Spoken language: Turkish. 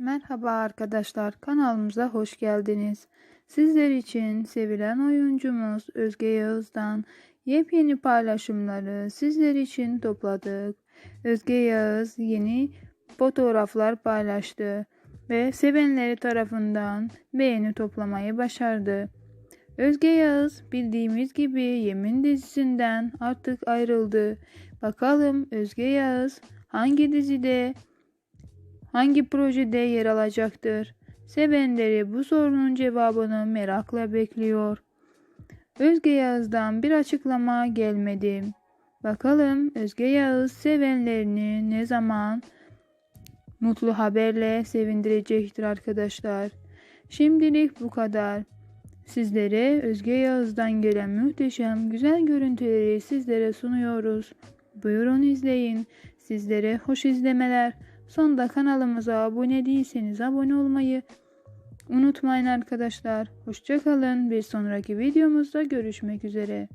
Merhaba arkadaşlar, kanalımıza hoş geldiniz. Sizler için sevilen oyuncumuz Özge Yağız'dan yepyeni paylaşımları sizler için topladık. Özge Yağız yeni fotoğraflar paylaştı ve sevenleri tarafından beğeni toplamayı başardı. Özge Yağız bildiğimiz gibi Yemin dizisinden artık ayrıldı. Bakalım Özge Yağız hangi dizide hangi projede yer alacaktır? Sevenleri bu sorunun cevabını merakla bekliyor. Özge Yağız'dan bir açıklama gelmedi. Bakalım Özge Yağız sevenlerini ne zaman mutlu haberle sevindirecektir arkadaşlar. Şimdilik bu kadar. Sizlere Özge Yağız'dan gelen muhteşem güzel görüntüleri sizlere sunuyoruz. Buyurun izleyin. Sizlere hoş izlemeler. Sonda kanalımıza abone değilseniz abone olmayı unutmayın arkadaşlar. Hoşçakalın. Bir sonraki videomuzda görüşmek üzere.